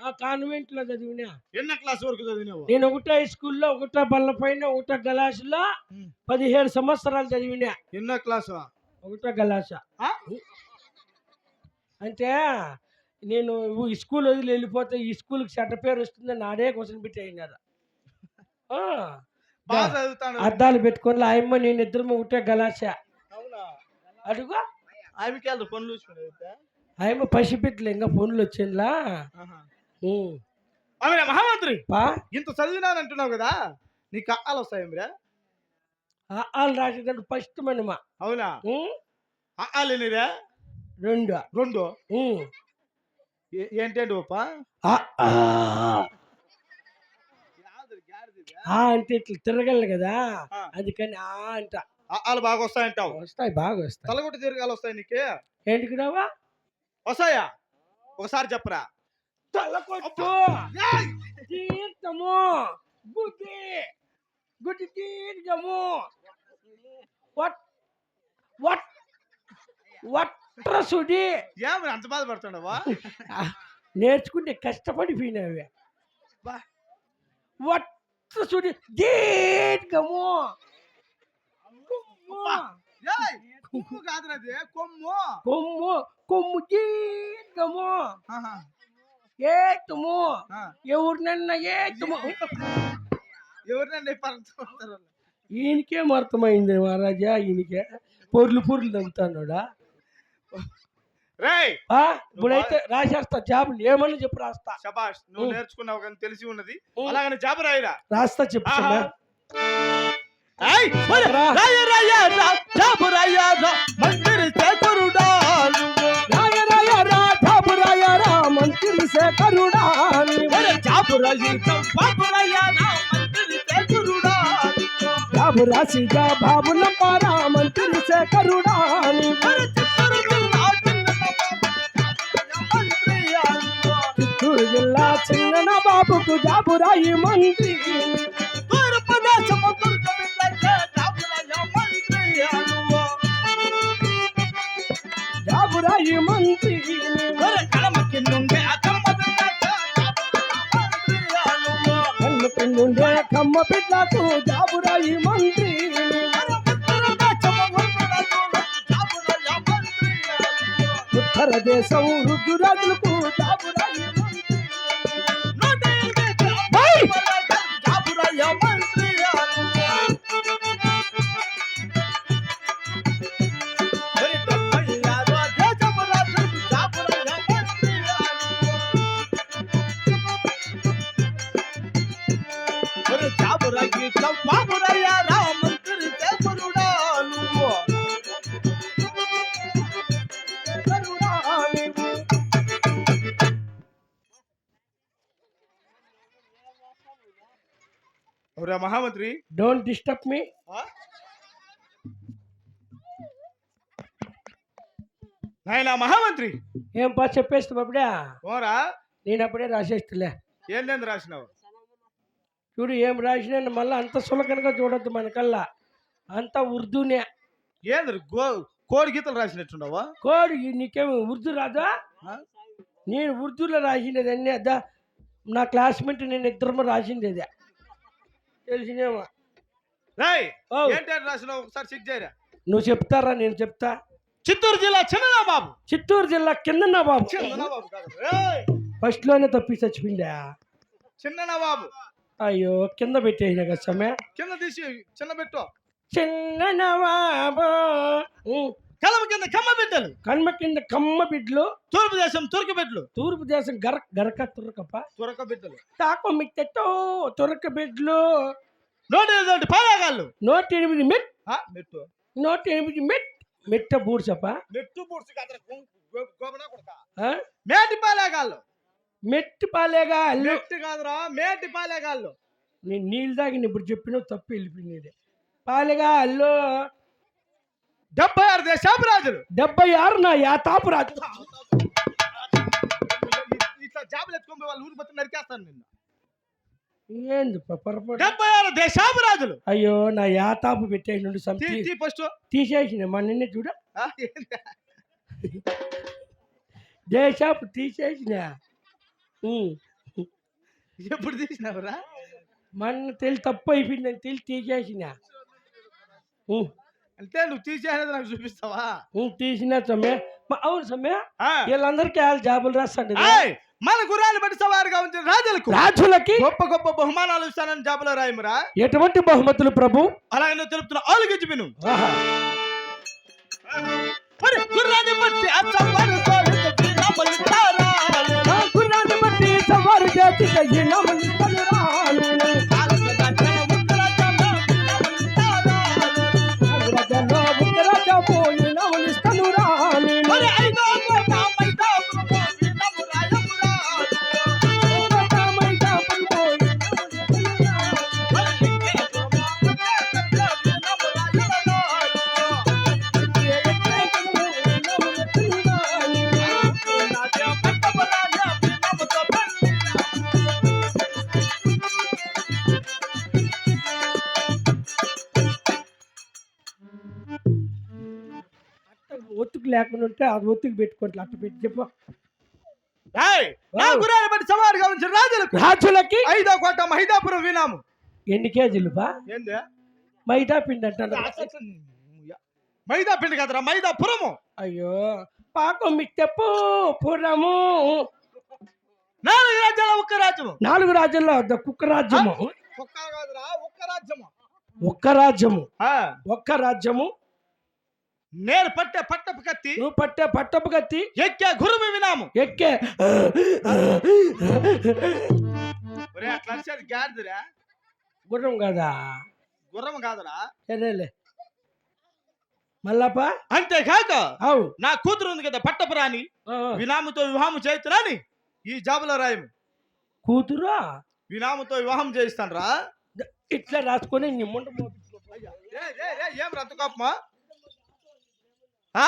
ఆ కాన్వెంట్లో చదివినా. ఎన్న క్లాస్ వరకు చదివినావు? నేను ఒకటో హై స్కూల్లో ఒకటో బల్ల పైన ఒకటో గలాసులో ఉమ్. పదిహేడు సంవత్సరాలు చదివినా. ఎన్న క్లాస్? ఒకటో గలాస. అంటే నేను ఈ స్కూల్ వదిలి వెళ్ళిపోతే ఈ స్కూల్కి చెడ్డ పేరు వస్తుందని నాడే క్వశ్చన్ పెట్టి అయినారు ఆ, బాగా చదువుతాను అద్దాలు పెట్టుకొని ఆయమ్మ నేను ఇద్దరు ఒకటే గలాస. అవునా? అడుగు. ఆమెకి పనులు చూసుకుని ఆయమ్మ పసిపిట్లు ఇంకా ఫోన్లు వచ్చిందిలా ఉమ్. ఆమె మహామంత్రి! పా. ఇంత చదివినానంటున్నావు కదా నీకు కక్కాలు వస్తాయి మీరా ఆ ఆలు రాసేదాన్ని ఫస్ట్ మనమా. అవునా? అక్కాలు ఎన్నిరా? రెండు. రెండు? ఏంటండి. ఆ అంటే ఇట్లా తిరగలను కదా. అందుకని ఆ అంట. అక్కాలు బాగా వస్తాయంటావు. వస్తాయి బాగా వస్తాయి. తలగొట్టి దీర్ఘాలు వస్తాయి నీకే? ఏంటికి రావా? వస్తాయా ఒకసారి చెప్పరా? తలకొట్టు. తీర్థము గుడ్డి గుడ్డి తీర్థము వట్ వట్ వట్రసుడి. ఏమని అంత బాధపడుతున్నావా నేర్చుకుంటే కష్టపడిపోయినవి వట్రసుడి దీర్ఘము. కొమ్ము కాదురా అది కొమ్ము. కొమ్ము కొమ్ము ఆహా, ఏతము. ఎవరినన్నా ఏతము. ఎవరినండి పడుతున్నారు ఈయనకేం అర్థమైంది మహారాజా ఈయనకే పొర్లు పొర్లు దంతాడా రేయ్! ఇప్పుడైతే రాసేస్తా జాబులు ఏమని చెప్పు రాస్తా. శబాష్ నువ్వు. నేర్చుకున్నావు కానీ తెలిసి ఉన్నది. అలాగని జాబు రాయిరా. రాస్తా చెప్పు. రాయ రాయ రా, జాబు రాయ రా, మంత్రి శేఖరుడా. చిత్తూరు జిల్లా చిన్న బాబుకు జాబు రాయి మంత్రి. జాబు రాయి మంత్రి. మంత్రి. ఉత్తర దేశం రుద్దురాజులకు జాబు దేవుడా నువ్వు. ఎవరా మహామంత్రి. డోంట్ డిస్టర్బ్ మీ నాయన మహామంత్రి. ఏం పా చెప్పేస్తాం అప్పుడే? ఓరా నేను అప్పుడే రాసేస్తులే ఏంటంది రాసినావు? చూడు ఏం రాసినా మళ్ళీ అంత సులకనగా చూడొద్దు మనకల్లా అంత ఉర్దూనే. ఏంది కోడి గీతలు రాసినట్టున్నావా? కోడి నీకేమి ఉర్దూ రాదా? నేను ఉర్దూలో రాసిండేది అన్నీ అదా. నా క్లాస్మేట్ నేను ఇద్దరము రాసింది అదే తెలిసినేమో రేయ్ ఓ, ఏంటంటే రాసినావు? ఒకసారి చెక్ చేయరా? నువ్వు చెప్తారా? నేను చెప్తా. చిత్తూరు జిల్లా చిన్న బాబు? చిత్తూరు జిల్లా కింద బాబు? చిన్న బాబు కాదు. రేయ్ ఫస్ట్లోనే తప్పి చచ్చిపోయిందా? చిన్న బాబు? అయ్యో కింద పెట్టేసిన కదా కింద తీసి చిన్న పెట్టు. చిన్న ఉం. కలమ కింద కమ్మ బిడ్డలు. కన్మ కింద కమ్మ బిడ్లు తూర్పు దేశం తుర్కు బిడ్డలు. తూర్పు దేశం గర గరక తురకప్ప. తురక బిడ్డలు. తాకు మిట్టెతో తురక బిడ్లు నోటి ఎదుటి పాలాగాళ్ళు నూట ఎనిమిది మెట్. మెట్టు. నూట ఎనిమిది మెట్. మెట్ట బూడ్సప్ప మెట్టు. ఆ? మేటి పాలేగాళ్ళు మెట్టు పాలేగా మెట్టు కాదురా మేటి పాలేగాళ్ళు నేను నీళ్ళు తాగి ఇప్పుడు చెప్పిన తప్పు వెళ్ళిపోయింది పాలేగా అల్లు. డెబ్బై ఆరు దేశాపు రాజులు డెబ్బై ఆరు నా యాతాపు రాజు. ఇట్లా జాబులు ఎత్తుకొని వాళ్ళు నరికేస్తాను నిన్ను. ఏంది ప- పొరపాటు? డెబ్బై ఆరు దేశాపు రాజులు అయ్యో నా యాతాపు పెట్టేసి ఫస్ట్. తీసేసిన మా నిన్నే చూడ. దేశాపు తీసేసిన. ఎప్పుడు తీసినావురా? మొన్న తెలిసి తప్పు అయిపోయిందని తెలిసి తీసేసిన. అంటే నువ్వు తీసేది నాకు చూపిస్తావా? తీసిన సమ్మె. అవును సమ్మె. ఆ. వీళ్ళందరికీ వాళ్ళు జాబులు రాస్తాండి మన గుర్రాన్ని బట్టి సవారుగా ఉంచిన రాజులకు రాజులకి గొప్ప గొప్ప బహుమానాలు ఇస్తానని జాబులో రాయమురా? ఎటువంటి బహుమతులు ప్రభు? అలాగే నువ్వు తెలుపుతున్న ఆలుగించి విను గుర్రాన్ని బట్టి చేసి ఒత్తుకు లేకుండా ఉంటే అది ఒత్తుకు పెట్టుకోవట్లే అట్ట పెట్టి చెప్పు. సవారుగా ఉంచిన రాజులకు రాజులకి? ఐదో కోట మైదాపురం వినాము. ఎన్ని కేజీలు బా? ఏంది? మైదా పిండి అంటారు. మైదా పిండి కదరా మైదాపురము. అయ్యో పాకం మిట్టెప్పు పురము నాలుగు రాజ్యాల ఒక్క రాజ్యము. నాలుగు రాజ్యాల్లో కుక్క రాజ్యము. ఒక్క కాదురా ఒక్క రాజ్యము. ఒక్క రాజ్యము. ఒక్క రాజ్యము. నేను పట్టే పట్టపు కత్తి నువ్వు పట్టే పట్టపు కత్తి ఎక్కే గురుము వినాము. ఎక్కే. ఒరే అట్లా గాడిదరా గుర్రం కదా? గుర్రం కాదురా. సరేలే మల్లప్ప? అంతేకాక అవు. నా కూతురు ఉంది కదా పట్టపురాని ఆ, ఆ. వినాముతో వివాహం చేస్తున్నాని ఈ జాబులో రాయము. కూతురు? వినాముతో వివాహం చేయిస్తాను రా ఇట్లా రాసుకొని నీ మోపించుకో. ఏం రద్దు కోపమా ఆ?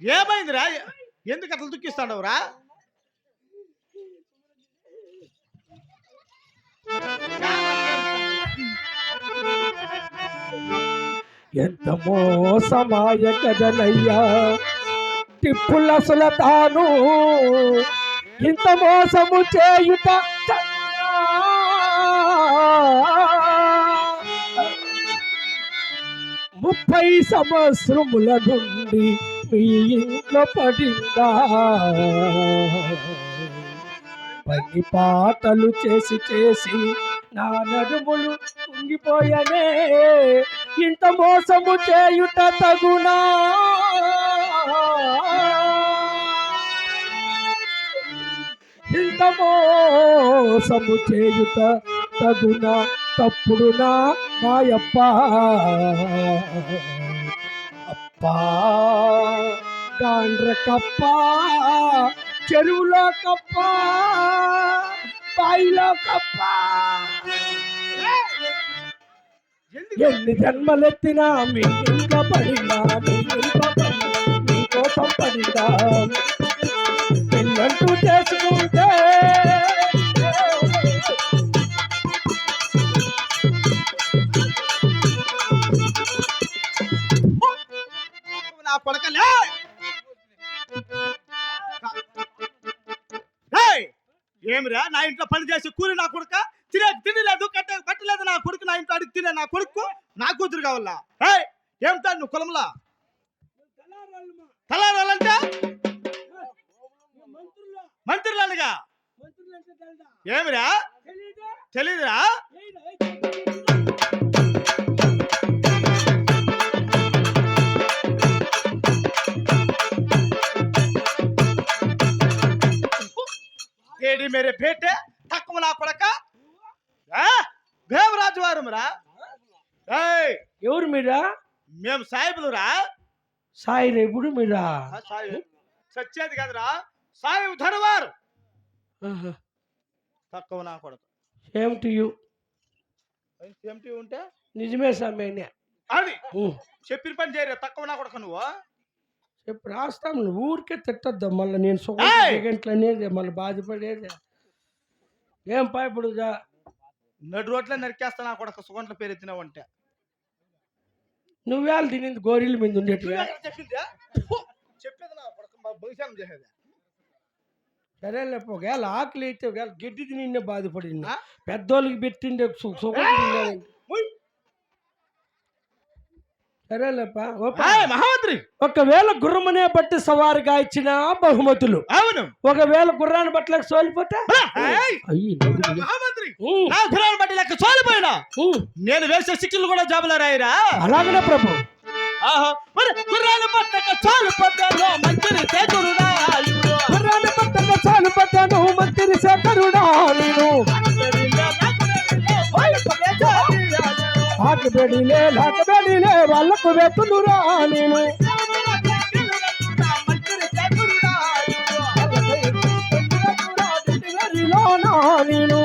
ఏమైందిరా? ఎందుకు అట్లా దుఃఖిస్తాడవురా ఎంత మోసమాయ కదనయ్యా టిప్పులసల తాను ఇంత మోసము చేయుట ముప్పై సంవత్సరముల నుండి మీ ఇంట్లో పడిందా? పని పాటలు చేసి చేసి నా నడుములు కుంగిపోయనే ఇంత మోసము చేయుట తగునా? ఇంత మోసము చేయుట తగునా? తప్పుడునా మాయప్ప. అప్పా గాండ్ర కప్ప చెరువులో కప్ప బాయిలో కప్ప. ఎన్ని జన్మలెత్తినా మీ ఇంట్లో పడిందా ఏమిరా? నా ఇంట్లో పని చేసి కూలి నా కొడుక? తినే తిండి లేదు కట్టే కట్టలేదు నా కొడుకు నా ఇంట్లో అడిగి తినే నా కొడుకు? నా కూతురు కావాలా! ఏమిటా నువ్వు కులంలా? తలారాలంటే మంత్రులనగా? ఏమిరా? తెలీదురా? మేరే బేటే తక్కువ నా కొడక? భీమరాజు వారమురా ఏయ్ ఎవరు మీరా? మేము సాయిబులురా? సాయి రేపుడు మీరా? సచ్చేది కదరా. సాయి ధనవారు తక్కువ నా కొడక? Same to you. ఏమిటి ఉంటే? నిజమే సమయనే అది. చెప్పిన పని చేయరా తక్కువ నా కొడక నువ్వు? చెప్పు రాస్తాం నువ్వు ఊరికే తిట్టద్దా. మళ్ళీ నేను అనేది మళ్ళీ బాధపడేది. ఏం పా ఇప్పుడు నడు రోడ్లే నరికేస్తా నా కొడక సుగంట్ల పేరు ఎత్తినావంటే నువ్వేళ తినింది గోరీల మీద నువ్వెక్కడ చెప్పింది? నా కొడుకు మా భవిష్యం చేసేది. సరేలే ఒకవేళ ఆకలి అయితే ఒకవేళ గడ్డి తిని బాధపడింది? పెద్దోళ్ళకి పెట్టిండే సుఖం మహామంత్రి. ఒకవేళ గుర్రమనే బట్టి సవారిగా ఇచ్చిన బహుమతులు. అవును. ఒకవేళ గుర్రాన్ని బట్టలకు సోలిపోతే? ఏయ్, అయ్యి నవ్వుతుంది. మహామంత్రి ఉమ్, నా గురాన్ని బట్టి లెక్క సోలిపోయినా? నేను వేసే శిక్షలు కూడా జాబులో రాయిరా అలాగనే ప్రభు. గుర్రాన్ని పట్టక చాలు పడ్డాలో మంచిని ఆకబెడిలే లాకబెడిలే వాళ్ళకు వెతులురా నేను నేను